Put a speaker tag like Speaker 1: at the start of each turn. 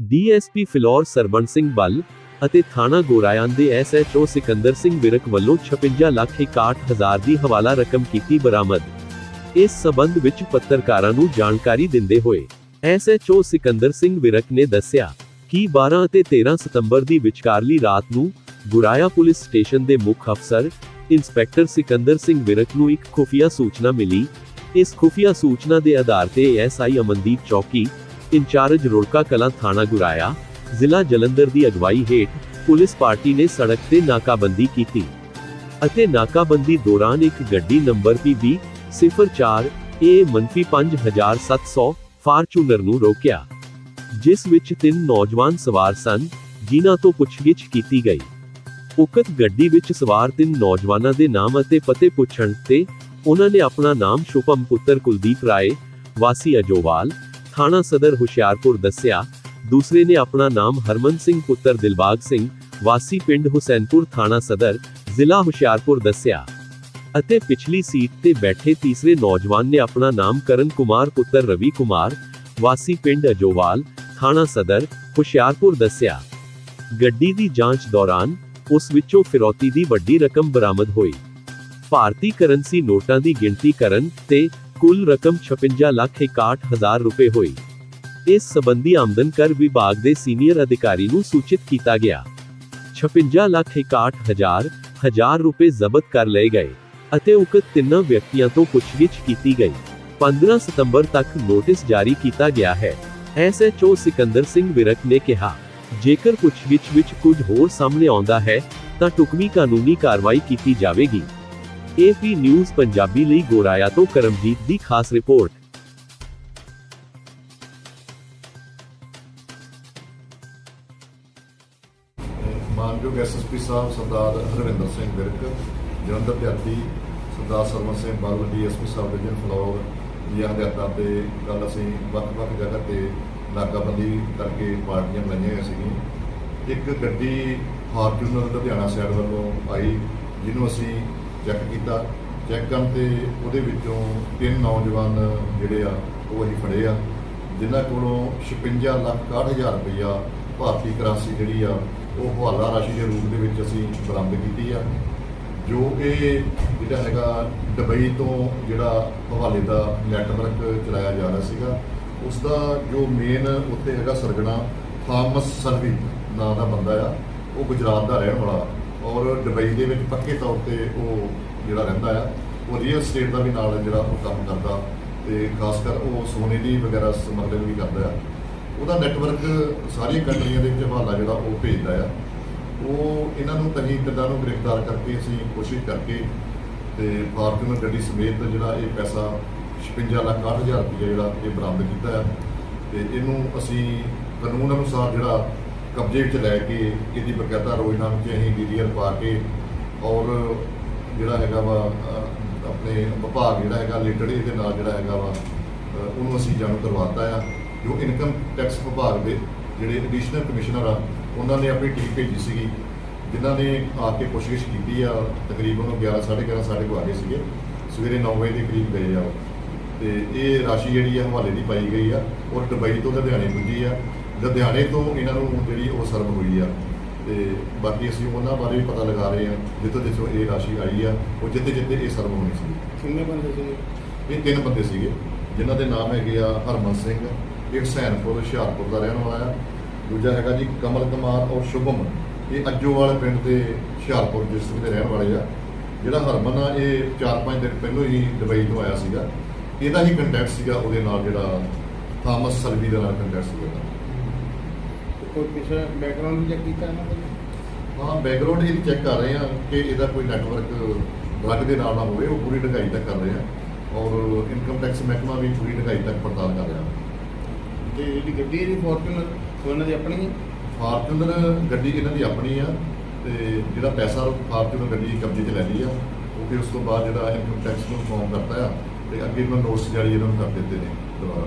Speaker 1: DSP Phillaur Sarban Singh Bal ਅਤੇ ਥਾਣਾ ਗੋਰਾਇਆਂ ਦੇ ਐਸਐਚਓ ਸਿਕੰਦਰ ਸਿੰਘ ਵਿਰਕ ਵੱਲੋਂ 56 ਲੱਖ 61 ਦੀ ਹਵਾਲਾ ਰਕਮ ਕੀਤੀ ਬਰਾਮਦ। ਇਸ ਸਬੰਧ ਵਿੱਚ ਪੱਤਰਕਾਰਾਂ ਨੂੰ ਜਾਣਕਾਰੀ ਦਿੰਦੇ ਹੋਏ ਐਸਐਚਓ ਸਿਕੰਦਰ ਸਿੰਘ ਵਿਰਕ ਨੇ ਦੱਸਿਆ ਕਿ 12 ਅਤੇ 13 ਸਤੰਬਰ ਦੀ ਵਿਚਕਾਰਲੀ ਰਾਤ ਨੂੰ ਗੁਰਾਇਆ ਪੁਲਿਸ ਸਟੇਸ਼ਨ ਦੇ ਮੁੱਖ ਅਫਸਰ ਇੰਸਪੈਕਟਰ ਸਿਕੰਦਰ ਸਿੰਘ ਵਿਰਕ ਨੂੰ ਇੱਕ ਖੁਫੀਆ ਸੂਚਨਾ ਮਿਲੀ। ਇਸ ਖੁਫੀਆ ਸੂਚਨਾ ਦੇ ਆਧਾਰ ਤੇ ਐਸਆਈ ਅਮਨਦੀਪ ਚੌਕੀ ਇੰਚਾਰਜ ਰੋੜਕਾ ਕਲਾਂ ਥਾਣਾ ਗੁਰਾਇਆ, ਜ਼ਿਲ੍ਹਾ ਜਲੰਧਰ ਦੀ ਅਗਵਾਈ ਹੇਠ ਪੁਲਿਸ ਪਾਰਟੀ ਨੇ ਸੜਕ ਤੇ ਨਾਕਾਬੰਦੀ ਕੀਤੀ ਅਤੇ ਨਾਕਾਬੰਦੀ ਦੌਰਾਨ ਇੱਕ ਗੱਡੀ ਨੰਬਰ PB 04 A-5700 ਫਾਰਚੂਨਰ ਨੂੰ ਰੋਕਿਆ, ਜਿਸ ਵਿੱਚ ਤਿੰਨ ਨੌਜਵਾਨ ਸਵਾਰ ਸਨ, ਜਿਨ੍ਹਾਂ ਤੋਂ ਪੁੱਛਗਿੱਛ ਕੀਤੀ ਗਈ। ਉਕਤ ਗੱਡੀ ਵਿੱਚ ਸਵਾਰ ਤਿੰਨ ਨੌਜਵਾਨਾਂ ਦੇ ਨਾਮ ਅਤੇ ਪਤੇ ਪੁੱਛਣ ਤੇ ਉਹਨਾਂ ਨੇ ਆਪਣਾ ਨਾਮ ਸ਼ੁਭਮ ਪੁੱਤਰ ਕੁਲਦੀਪ ਰਾਏ, ਵਾਸੀ ਅਜੋਵਾਲ ਥਾਣਾ ਸਦਰ ਹੁਸ਼ਿਆਰਪੁਰ ਦੱਸਿਆ, ਦੂਸਰੇ ਨੇ ਆਪਣਾ ਨਾਮ ਹਰਮਨ ਸਿੰਘ ਪੁੱਤਰ ਦਿਲਬਾਗ ਸਿੰਘ, ਵਾਸੀ ਪਿੰਡ ਹੁਸੈਨਪੁਰ ਥਾਣਾ ਸਦਰ, ਜ਼ਿਲ੍ਹਾ ਹੁਸ਼ਿਆਰਪੁਰ ਦੱਸਿਆ। ਅਤੇ ਪਿਛਲੀ ਸੀਟ ਤੇ ਬੈਠੇ ਤੀਸਰੇ ਨੌਜਵਾਨ ਨੇ ਆਪਣਾ ਨਾਮ ਕਰਨ ਕੁਮਾਰ ਪੁੱਤਰ ਰਵੀ ਕੁਮਾਰ, ਵਾਸੀ ਪਿੰਡ ਅਜੋਵਾਲ, ਥਾਣਾ ਸਦਰ, ਹੁਸ਼ਿਆਰਪੁਰ ਦੱਸਿਆ। ਗੱਡੀ ਦੀ ਜਾਂਚ ਦੌਰਾਨ ਉਸ ਵਿੱਚੋਂ ਫਿਰੌਤੀ ਦੀ ਵੱਡੀ ਰਕਮ ਬਰਾਮਦ ਹੋਈ। ਭਾਰਤੀ ਕਰੰਸੀ ਨੋਟਾਂ ਦੀ ਗਿਣਤੀ ਕਰਨ ਤੇ ਕੁੱਲ ਰਕਮ 56 ਲੱਖ 61 ਹਜ਼ਾਰ ਰੁਪਏ ਹੋਈ। ਇਸ ਸਬੰਧੀ ਆਮਦਨ ਕਰ ਵਿਭਾਗ ਦੇ ਸੀਨੀਅਰ ਅਧਿਕਾਰੀ ਨੂੰ ਸੂਚਿਤ ਕੀਤਾ ਗਿਆ। 56 ਲੱਖ 61 ਹਜ਼ਾਰ ਹਜ਼ਾਰ ਰੁਪਏ ਜ਼ਬਤ ਕਰ ਲਏ ਗਏ ਅਤੇ ਉਕਤ ਤਿੰਨਾਂ ਵਿਅਕਤੀਆਂ ਤੋਂ ਪੁੱਛਗਿੱਛ ਕੀਤੀ ਗਈ। 15 ਸਤੰਬਰ ਤੱਕ ਨੋਟਿਸ ਜਾਰੀ ਕੀਤਾ ਗਿਆ ਹੈ। ਐਸਐਚਓ ਸਿਕੰਦਰ ਸਿੰਘ ਵਿਰਕ ਨੇ ਕਿਹਾ, ਜੇਕਰ ਪੁੱਛਗਿੱਛ ਵਿੱਚ ਕੁਝ ਹੋਰ ਸਾਹਮਣੇ ਆਉਂਦਾ ਹੈ, ਤਾਂ ਟੁਕਮੀ ਕਾਨੂੰਨੀ ਕਾਰਵਾਈ ਕੀਤੀ ਜਾਵੇਗੀ। ਏਪੀ ਨਿਊਜ਼ ਪੰਜਾਬੀ ਲਈ ਗੋਰਾਇਆ ਤੋਂ ਕਰਮਜੀਤ ਦੀ ਖਾਸ ਰਿਪੋਰਟ।
Speaker 2: ਮਾਨਯੋਗ ਐਸਐਸਪੀ ਸਾਹਿਬ ਸਰਦਾਰ ਹਰਵਿੰਦਰ ਸਿੰਘ ਵਿਰਕ ਜਲੰਧਰ ਦਿਹਾਤੀ ਸਰਦਾਰ ਸਰਵਨ ਸਿੰਘ ਬੱਲ ਡੀਐਸਪੀ ਸਾਹਿਬ ਵਿਜਨ ਫਲੋਰ ਦੀਆਂ ਹਦਾਇਤਾਂ ਤੇ ਕੱਲ ਅਸੀਂ ਵੱਖ-ਵੱਖ ਜਗ੍ਹਾ ਤੇ ਨਾਕਾਬੰਦੀ ਕਰਕੇ ਪਾਰਟੀਆਂ ਲਾਈਆਂ ਹੋਈਆਂ ਸੀਗੀਆਂ। ਇੱਕ ਗੱਡੀ ਫਾਰਚੂਨਰ ਲੁਧਿਆਣਾ ਸਾਈਡ ਵੱਲੋਂ ਆਈ, ਜਿਹਨੂੰ ਅਸੀਂ ਚੈੱਕ ਕੀਤਾ ਚੈੱਕ ਕਰਨ ਤੇ ਉਹਦੇ ਵਿੱਚੋਂ ਤਿੰਨ ਨੌਜਵਾਨ ਜਿਹੜੇ ਆ, ਉਹ ਅਸੀਂ ਫੜੇ ਆ, ਜਿਨ੍ਹਾਂ ਕੋਲੋਂ 56 ਲੱਖ 61000 ਰੁਪਈਆ ਭਾਰਤੀ ਕਰੰਸੀ ਜਿਹੜੀ ਆ, ਉਹ ਹਵਾਲਾ ਰਾਸ਼ੀ ਦੇ ਰੂਪ ਦੇ ਵਿੱਚ ਅਸੀਂ ਬਰਾਮਦ ਕੀਤੀ ਆ, ਜੋ ਇਹ ਜਿਹੜਾ ਹੈਗਾ ਦੁਬਈ ਤੋਂ ਜਿਹੜਾ ਹਵਾਲੇ ਦਾ ਨੈਟਵਰਕ ਚਲਾਇਆ ਜਾ ਰਿਹਾ ਸੀਗਾ ਉਸ ਦਾ ਜੋ ਮੇਨ ਉੱਥੇ ਹੈਗਾ ਸਰਗਣਾ ਥਾਮਸ ਸਰਵੀ ਨਾਂ ਦਾ ਬੰਦਾ ਆ, ਉਹ ਗੁਜਰਾਤ ਦਾ ਰਹਿਣ ਵਾਲਾ ਔਰ ਦੁਬਈ ਦੇ ਵਿੱਚ ਪੱਕੇ ਤੌਰ ਤੇ ਉਹ ਜਿਹੜਾ ਰਹਿੰਦਾ ਆ, ਉਹ ਰੀਅਲ ਸਟੇਟ ਦਾ ਵੀ ਨਾਲ ਜਿਹੜਾ ਉਹ ਕੰਮ ਕਰਦਾ ਤੇ ਖਾਸ ਕਰ ਉਹ ਸੋਨੇ ਦੀ ਵਗੈਰਾ ਸਮਗਲਿੰਗ ਵੀ ਕਰਦਾ ਆ। ਉਹਦਾ ਨੈਟਵਰਕ ਸਾਰੀਆਂ ਕੰਟਰੀਆਂ ਦੇ ਵਿੱਚ ਹਵਾਲਾ ਜਿਹੜਾ ਉਹ ਭੇਜਦਾ ਆ। ਉਹ ਇਹਨਾਂ ਨੂੰ ਤਹੀਂ ਕਿੱਦਾਂ ਨੂੰ ਗ੍ਰਿਫਤਾਰ ਕਰਕੇ ਅਸੀਂ ਕੋਸ਼ਿਸ਼ ਕਰਕੇ ਤੇ ਫਾਰਚੂਨਰ ਗੱਡੀ ਸਮੇਤ ਜਿਹੜਾ ਇਹ ਪੈਸਾ 56 ਲੱਖ 60000 ਰੁਪਏ ਜਿਹੜਾ ਇਹ ਬਰਾਮਦ ਕੀਤਾ ਆ। ਤੇ ਇਹਨੂੰ ਅਸੀਂ ਕਾਨੂੰਨ ਅਨੁਸਾਰ ਜਿਹੜਾ ਕਬਜ਼ੇ ਵਿੱਚ ਲੈ ਕੇ ਇਹਦੀ ਬਕਾਇਦਾ ਰੋਜ਼ਨਾਮੇ 'ਚ ਅਸੀਂ ਡੀਡੀਆਰ ਪਾ ਕੇ ਔਰ ਜਿਹੜਾ ਹੈਗਾ ਵਾ ਆਪਣੇ ਵਿਭਾਗ ਜਿਹੜਾ ਹੈਗਾ ਰਿਲੇਟਡ ਇਹਦੇ ਨਾਲ ਜਿਹੜਾ ਹੈਗਾ ਵਾ ਉਹਨੂੰ ਅਸੀਂ ਜਾਣੂ ਕਰਵਾਤਾ ਆ। ਜੋ ਇਨਕਮ ਟੈਕਸ ਵਿਭਾਗ ਦੇ ਜਿਹੜੇ ਐਡੀਸ਼ਨਲ ਕਮਿਸ਼ਨਰ ਆ, ਉਹਨਾਂ ਨੇ ਆਪਣੀ ਟੀਮ ਭੇਜੀ ਸੀਗੀ, ਜਿਨ੍ਹਾਂ ਨੇ ਆ ਕੇ ਪੁੱਛਗਿੱਛ ਕੀਤੀ ਆ। ਤਕਰੀਬਨ ਉਹ 11 11:30 ਸਾਡੇ ਕੋਲ ਆ ਗਏ ਸੀਗੇ। ਸਵੇਰੇ 9 ਵਜੇ ਦੇ ਕਰੀਬ ਗਏ ਆ ਉਹ। ਤੇ ਇਹ ਰਾਸ਼ੀ ਜਿਹੜੀ ਆ ਹਵਾਲੇ ਦੀ ਪਾਈ ਗਈ ਆ ਔਰ ਦੁਬਈ ਤੋਂ ਲੁਧਿਆਣੇ ਪੁੱਜੀ ਆ। ਲੁਧਿਆਣੇ ਤੋਂ ਇਹਨਾਂ ਨੂੰ ਜਿਹੜੀ ਉਹ ਸਰਵ ਹੋਈ ਆ। ਤੇ ਬਾਕੀ ਅਸੀਂ ਉਹਨਾਂ ਬਾਰੇ ਵੀ ਪਤਾ ਲਗਾ ਰਹੇ ਆ ਜਿੱਥੋਂ ਜਿੱਥੋਂ ਇਹ ਰਾਸ਼ੀ ਆਈ ਆ ਉਹ ਜਿੱਥੇ ਜਿੱਥੇ ਇਹ ਸਰਵ ਹੋਣੀ ਸੀ।
Speaker 3: ਕਿੰਨੇ ਬੰਦੇ ਸੀ
Speaker 2: ਇਹ ਤਿੰਨ ਬੰਦੇ ਸੀਗੇ ਜਿਨ੍ਹਾਂ ਦੇ ਨਾਮ ਹੈਗੇ ਆ ਹਰਮਨ ਸਿੰਘ ਇੱਕ ਸੈਨਪੁਰ ਹੁਸ਼ਿਆਰਪੁਰ ਦਾ ਰਹਿਣ ਵਾਲਾ ਆ। ਦੂਜਾ ਹੈਗਾ ਜੀ ਕਮਲ ਕੁਮਾਰ ਔਰ ਸ਼ੁਭਮ। ਇਹ ਅੱਜੋਵਾਲ ਪਿੰਡ ਦੇ ਹੁਸ਼ਿਆਰਪੁਰ ਡਿਸਟ੍ਰਿਕਟ ਦੇ ਰਹਿਣ ਵਾਲੇ ਆ। ਜਿਹੜਾ ਹਰਮਨ ਆ ਇਹ 4-5 ਦਿਨ ਪਹਿਲਾਂ ਹੀ ਦੁਬਈ ਤੋਂ ਆਇਆ ਸੀਗਾ। ਇਹਦਾ ਹੀ ਕੰਟੈਕਟ ਸੀਗਾ ਉਹਦੇ ਨਾਲ ਜਿਹੜਾ ਥਾਮਸ ਸਰਵੀ ਦੇ ਨਾਲ ਕੰਟੈਕਟ ਸੀਗਾ।
Speaker 3: ਕੋਈ ਪਿਛਲਾ ਬੈਕਗ੍ਰਾਉਂਡ ਵੀ ਚੈੱਕ ਕੀਤਾ ਇਹਨਾਂ ਦਾ
Speaker 2: ਹਾਂ ਬੈਕਗ੍ਰਾਉਂਡ ਇਹਦੀ ਚੈੱਕ ਕਰ ਰਹੇ ਆ ਕਿ ਇਹਦਾ ਕੋਈ ਨੈਟਵਰਕ ਡਰੱਗ ਦੇ ਨਾਲ ਨਾ ਹੋਵੇ ਉਹ ਪੂਰੀ ਢਗਾਈ ਤੱਕ ਕਰ ਰਹੇ ਆ ਔਰ ਇਨਕਮ ਟੈਕਸ ਮਹਿਕਮਾ ਵੀ ਪੂਰੀ ਢਗਾਈ ਤੱਕ ਪੜਤਾਲ ਕਰ ਰਿਹਾ।
Speaker 3: ਤੇ ਜਿਹੜੀ ਗੱਡੀ ਇਹਦੀ ਫੋਰਚੂਨਰ ਉਹ ਇਹਨਾਂ ਦੀ ਆਪਣੀ ਹੈ?
Speaker 2: ਫਾਰਚੂਨਰ ਗੱਡੀ ਇਹਨਾਂ ਦੀ ਆਪਣੀ ਆ ਤੇ ਜਿਹੜਾ ਪੈਸਾ ਫਾਰਚੂਨਰ ਗੱਡੀ ਕਬਜ਼ੇ 'ਚ ਲੈ ਲਈ ਆ ਉਹ ਫਿਰ ਉਸ ਤੋਂ ਬਾਅਦ ਜਿਹੜਾ ਇਨਕਮ ਟੈਕਸ ਨੂੰ ਫਾਰਮ ਕਰਤਾ ਆ ਤੇ ਅੱਗੇ ਇਹਨਾਂ ਨੋਟਿਸ ਜਾਰੀ ਇਹਨਾਂ ਨੂੰ ਕਰ ਦਿੱਤੇ ਨੇ ਦੁਬਾਰਾ।